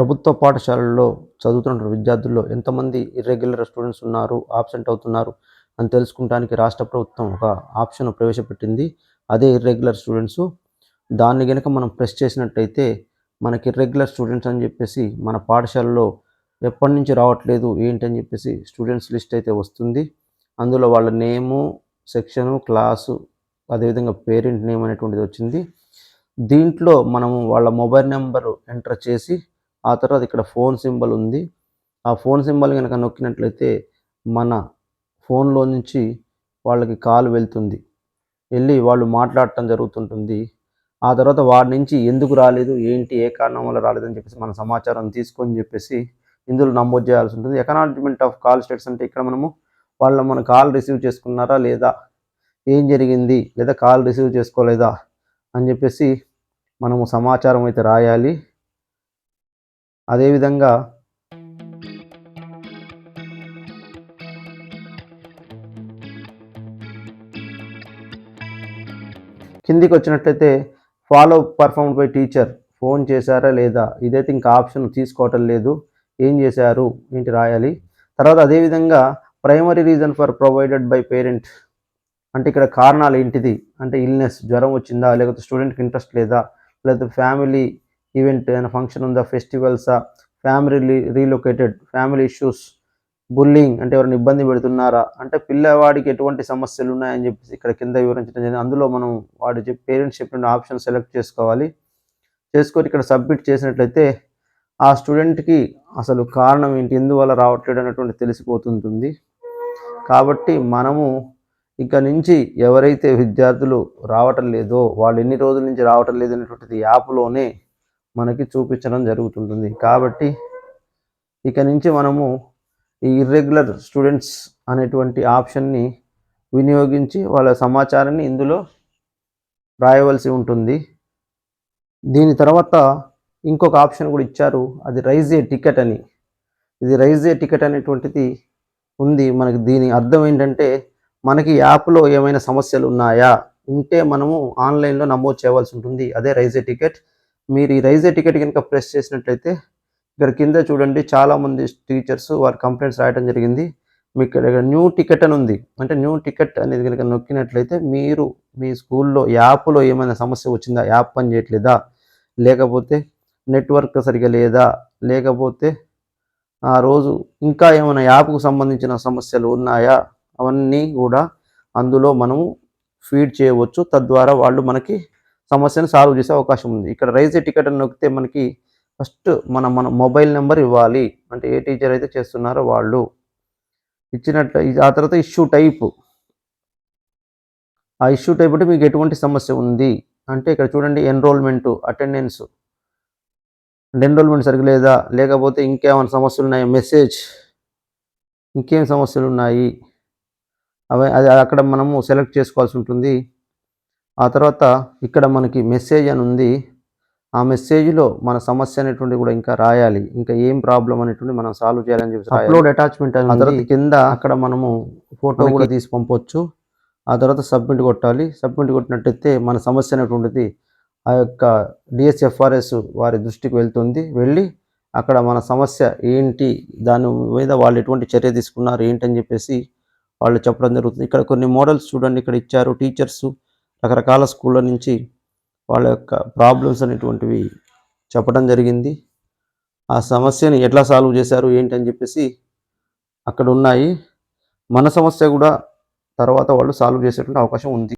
ప్రభుత్వ పాఠశాలల్లో చదువుతున్న విద్యార్థుల్లో ఎంతమంది ఇర్రెగ్యులర్ స్టూడెంట్స్ ఉన్నారు ఆబ్సెంట్ అవుతున్నారు అని తెలుసుకుంటానికి రాష్ట్ర ప్రభుత్వం ఒక ఆప్షన్ ప్రవేశపెట్టింది. అదే ఇర్రెగ్యులర్ స్టూడెంట్స్ దాన్ని కనుక మనం ప్రెస్ చేసినట్టయితే మనకి ఇర్రెగ్యులర్ స్టూడెంట్స్ అని చెప్పేసి మన పాఠశాలలో ఎప్పటి నుంచి రావట్లేదు ఏంటి అని చెప్పేసి స్టూడెంట్స్ లిస్ట్ అయితే వస్తుంది. అందులో వాళ్ళ నేము సెక్షను క్లాసు అదేవిధంగా పేరెంట్ నేమ్ అనేటువంటిది వచ్చింది. దీంట్లో మనము వాళ్ళ మొబైల్ నెంబర్ ఎంటర్ చేసి ఆ తర్వాత ఇక్కడ ఫోన్ సింబల్ ఉంది. ఆ ఫోన్ సింబల్ కనుక నొక్కినట్లయితే మన ఫోన్లో నుంచి వాళ్ళకి కాల్ వెళ్తుంది. వెళ్ళి వాళ్ళు మాట్లాడటం జరుగుతుంటుంది. ఆ తర్వాత వాడి నుంచి ఎందుకు రాలేదు ఏంటి ఏ కారణం వల్ల రాలేదని చెప్పేసి మన సమాచారం తీసుకొని చెప్పేసి ఇందులో నమోదు చేయాల్సి ఉంటుంది. ఎకనాలజ్మెంట్ ఆఫ్ కాల్ స్టేట్స్ అంటే ఇక్కడ మనము వాళ్ళ మన కాల్ రిసీవ్ చేసుకున్నారా లేదా ఏం జరిగింది లేదా కాల్ రిసీవ్ చేసుకోలేదా అని చెప్పేసి మనము సమాచారం అయితే రాయాలి. అదేవిధంగా కిందికి వచ్చినట్లయితే follow perform by teacher phone చేశారా లేదా? ఇదైతే ఇంకా ఆప్షన్ తీసుకోవటం లేదు. ఏం చేశారు? ఏంటి రాయాలి? తర్వాత అదేవిధంగా primary reason for provided by parent అంటే ఇక్కడ కారణాలు ఏంటిది? అంటే ఇల్నెస్ జ్వరం వచ్చిందా? లేకపోతే స్టూడెంట్కి ఇంట్రెస్ట్ లేదా? లేకపోతే ఫ్యామిలీ ఈవెంట్ ఏమైనా ఫంక్షన్ ఉందా ఫెస్టివల్సా family relocated family issues bullying అంటే ఎవరైనా ఇబ్బంది పెడుతున్నారా? అంటే పిల్లవాడికి ఎటువంటి సమస్యలు ఉన్నాయని చెప్పేసి ఇక్కడ కింద వివరించడం జరిగింది. అందులో మనం వాడు చెప్పి పేరెంట్స్ చెప్పిన ఆప్షన్ సెలెక్ట్ చేసుకోవాలి. చేసుకొని ఇక్కడ సబ్మిట్ చేసినట్లయితే ఆ స్టూడెంట్కి అసలు కారణం ఏంటి ఎందువల్ల రావట్లేదు అనేటువంటి తెలిసిపోతుంటుంది. కాబట్టి మనము ఇక నుంచి ఎవరైతే విద్యార్థులు రావటం లేదో వాళ్ళు ఎన్ని రోజుల నుంచి రావటం లేదు అనేటువంటిది యాప్లోనే మనకి చూపించడం జరుగుతుంటుంది. కాబట్టి ఇక నుంచి మనము ఈ ఇర్రెగ్యులర్ స్టూడెంట్స్ అనేటువంటి ఆప్షన్ని వినియోగించి వాళ్ళ సమాచారాన్ని ఇందులో రాయవలసి ఉంటుంది. దీని తర్వాత ఇంకొక ఆప్షన్ కూడా ఇచ్చారు. అది రైజ్ ఏ టికెట్ అని. ఇది రైజ్ ఏ టికెట్ అనేటువంటిది ఉంది. మనకి దీని అర్థం ఏంటంటే మనకి యాప్లో ఏమైనా సమస్యలు ఉన్నాయా? ఉంటే మనము ఆన్లైన్లో నమోదు చేయవలసి ఉంటుంది. అదే రైజ్ ఏ టికెట్. మీరు ఈ రైజ్ టికెట్ కనుక ప్రెస్ చేసినట్లయితే ఇక్కడ కింద చూడండి చాలామంది టీచర్స్ వారి కంప్లైంట్స్ రాయడం జరిగింది. మీకు ఇక్కడ న్యూ టికెట్ అని ఉంది. అంటే న్యూ టికెట్ అనేది కనుక నొక్కినట్లయితే మీరు మీ స్కూల్లో యాప్లో ఏమైనా సమస్య వచ్చిందా? యాప్ పని చేయట్లేదా? లేకపోతే నెట్వర్క్ సరిగా లేదా? లేకపోతే ఆ రోజు ఇంకా ఏమైనా యాప్కు సంబంధించిన సమస్యలు ఉన్నాయా? అవన్నీ కూడా అందులో మనము ఫీడ్ చేయవచ్చు. తద్వారా వాళ్ళు మనకి సమస్యను సాల్వ్ చేసే అవకాశం ఉంది. ఇక్కడ రైజ్ టికెట్ అని నొక్కితే మనకి ఫస్ట్ మన మన మొబైల్ నెంబర్ ఇవ్వాలి. అంటే ఏ టీచర్ అయితే చేస్తున్నారో వాళ్ళు. ఇచ్చినట్లు ఆ తర్వాత ఇష్యూ టైప్. ఆ ఇష్యూ టైప్ అంటే మీకు ఎటువంటి సమస్య ఉంది? అంటే ఇక్కడ చూడండి ఎన్రోల్మెంట్ అటెండెన్స్ ఎన్రోల్మెంట్ సరిగ్గా లేదా? లేకపోతే ఇంకేమైనా సమస్యలు ఉన్నాయా? మెసేజ్ ఇంకేం సమస్యలు ఉన్నాయి? అవి అది అక్కడ మనము సెలెక్ట్ చేసుకోవాల్సి ఉంటుంది. ఆ తర్వాత ఇక్కడ మనకి మెసేజ్ అని ఉంది. ఆ మెసేజ్లో మన సమస్య అనేటువంటి కూడా ఇంకా రాయాలి. ఇంకా ఏం ప్రాబ్లం అనేటువంటి మనం సాల్వ్ చేయాలని చెప్పి అప్లోడ్ అటాచ్మెంట్ అని తర్వాత కింద అక్కడ మనము ఫోటో కూడా తీసి పంపొచ్చు. ఆ తర్వాత సబ్మిట్ కొట్టాలి. సబ్మిట్ కొట్టినట్టయితే మన సమస్య అనేటువంటిది ఆ యొక్క డిఎస్ఎఫ్ఆర్ఎస్ వారి దృష్టికి వెళ్తుంది. వెళ్ళి అక్కడ మన సమస్య ఏంటి? దాని మీద వాళ్ళు ఎటువంటి చర్య తీసుకున్నారు? ఏంటని చెప్పేసి వాళ్ళు చెప్పడం జరుగుతుంది. ఇక్కడ కొన్ని మోడల్స్ చూడండి. ఇక్కడ ఇచ్చారు. టీచర్స్ రకరకాల స్కూళ్ళ నుంచి వాళ్ళ యొక్క ప్రాబ్లమ్స్ అనేటువంటివి చెప్పడం జరిగింది. ఆ సమస్యని ఎట్లా సాల్వ్ చేశారు ఏంటి అని చెప్పేసి అక్కడ ఉన్నాయి. మన సమస్య కూడా తర్వాత వాళ్ళు సాల్వ్ చేసేటువంటి అవకాశం ఉంది.